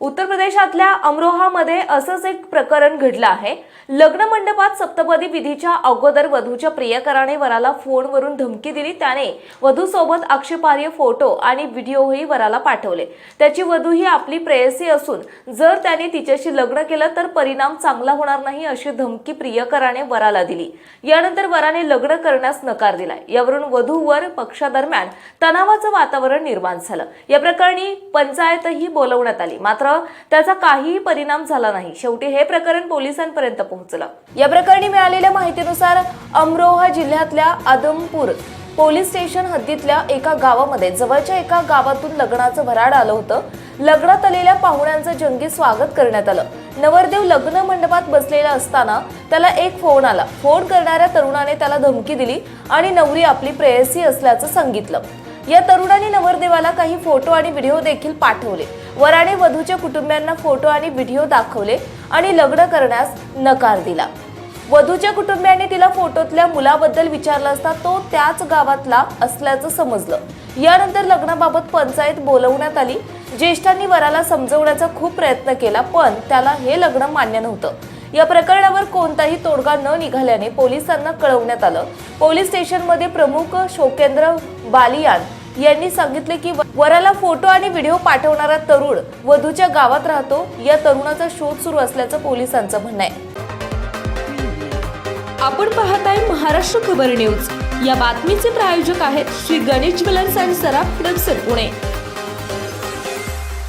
उत्तर प्रदेशातल्या अमरोहामध्ये असंच एक प्रकरण घडलं आहे. लग्न मंडपात सप्तपदी विधीच्या अगोदर वधूच्या प्रियकराने वराला फोनवरून धमकी दिली. त्याने वधूसोबत आक्षेपार्ह फोटो आणि व्हिडिओही वराला पाठवले. त्याची वधू ही आपली प्रेयसी असून जर त्याने तिच्याशी लग्न केलं तर परिणाम चांगला होणार नाही अशी धमकी प्रियकराने वराला दिली. यानंतर वराने लग्न करण्यास नकार दिलाय. यावरून वधूवर पक्षादरम्यान तणावाचं वातावरण निर्माण झालं. या प्रकरणी पंचायतही बोलवण्यात आली. मात्र त्याचा काहीही परिणाम झाला नाही. शेवटी हे प्रकरण पोलिसांपर्यंत पोहोचलं. या प्रकरणी मिळालेल्या माहितीनुसार अमरोहा जिल्ह्यातल्या आदमपूर पोलीस स्टेशन हद्दीतल्या एका गावामध्ये जवळच्या एका गावातून लग्नाचं भराड आलं होतं. लग्नात आलेल्या पाहुण्यांचं जंगी स्वागत करण्यात आलं. नवरदेव लग्न मंडपात बसलेला असताना त्याला एक फोन आला. फोन करणाऱ्या तरुणाने त्याला धमकी दिली आणि नवरी आपली प्रेयसी असल्याचं सांगितलं. या तरुणाने नवरदेवाला काही फोटो आणि व्हिडिओ देखील पाठवले. वराने वधूच्या कुटुंबियांना फोटो आणि व्हिडिओ दाखवले आणि लग्न करण्यास नकार दिला. वधूच्या कुटुंबियांनी तिला फोटोतल्या मुलाबद्दल विचारलं असता तो त्याच गावातला असल्याचं समजलं. यानंतर लग्नाबाबत पंचायत बोलवण्यात आली. ज्येष्ठांनी वराला समजवण्याचा खूप प्रयत्न केला पण त्याला हे लग्न मान्य नव्हतं. या प्रकरणावर कोणताही तोडगा न निघाल्याने पोलिसांना कळवण्यात आलं. पोलीस स्टेशनमध्ये प्रमुख शोकेंद्र बालियान यांनी सांगितले की वराला फोटो आणि व्हिडिओ पाठवणारा तरुण वधूच्या गावात राहतो. या तरुणाचा शोध सुरू असल्याचं पोलिसांचं म्हणणं आहे. आपण पाहताय महाराष्ट्र खबर न्यूज. या बातमीचे प्रायोजक आहेत श्री गणेश ज्वेलर्स अँड सराफ हडपसर पुणे.